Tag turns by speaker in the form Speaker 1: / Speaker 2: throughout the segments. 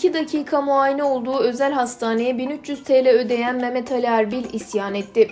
Speaker 1: 2 dakika muayene olduğu özel hastaneye 1300 TL ödeyen Mehmet Ali Erbil isyan etti.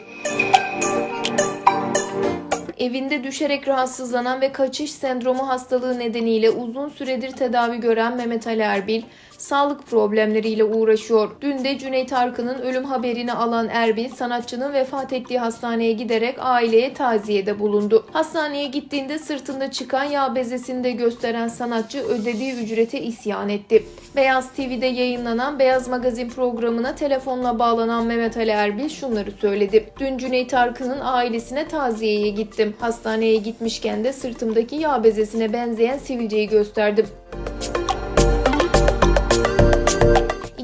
Speaker 1: Evinde düşerek rahatsızlanan ve kaçış sendromu hastalığı nedeniyle uzun süredir tedavi gören Mehmet Ali Erbil, sağlık problemleriyle uğraşıyor. Dün de Cüneyt Arkın'ın ölüm haberini alan Erbil, sanatçının vefat ettiği hastaneye giderek aileye taziyede bulundu. Hastaneye gittiğinde sırtında çıkan yağ bezesini de gösteren sanatçı ödediği ücrete isyan etti. Beyaz TV'de yayınlanan Beyaz Magazin programına telefonla bağlanan Mehmet Ali Erbil şunları söyledi. Dün Cüneyt Arkın'ın ailesine taziyeye gittim. Hastaneye gitmişken de sırtımdaki yağ bezesine benzeyen sivilceyi gösterdim.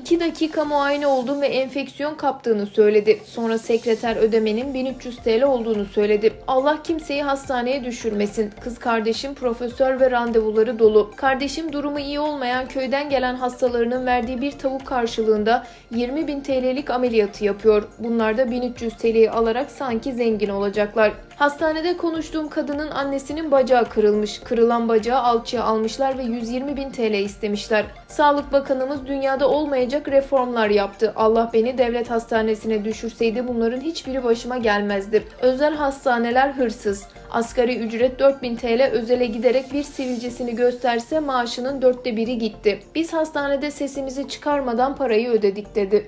Speaker 1: 2 dakika muayene oldum ve enfeksiyon kaptığını söyledi. Sonra sekreter ödemenin 1300 TL olduğunu söyledi. Allah kimseyi hastaneye düşürmesin. Kız kardeşim profesör ve randevuları dolu. Kardeşim durumu iyi olmayan köyden gelen hastalarının verdiği bir tavuk karşılığında 20 bin TL'lik ameliyatı yapıyor. Bunlar da 1300 TL'yi alarak sanki zengin olacaklar. Hastanede konuştuğum kadının annesinin bacağı kırılmış. Kırılan bacağı alçıya almışlar ve 120 bin TL istemişler. Sağlık Bakanımız dünyada olmayacak reformlar yaptı. Allah beni devlet hastanesine düşürseydi bunların hiçbiri başıma gelmezdi. Özel hastaneler hırsız. Asgari ücret 4000 TL özele giderek bir sivilcesini gösterse maaşının dörtte biri gitti. Biz hastanede sesimizi çıkarmadan parayı ödedik dedi.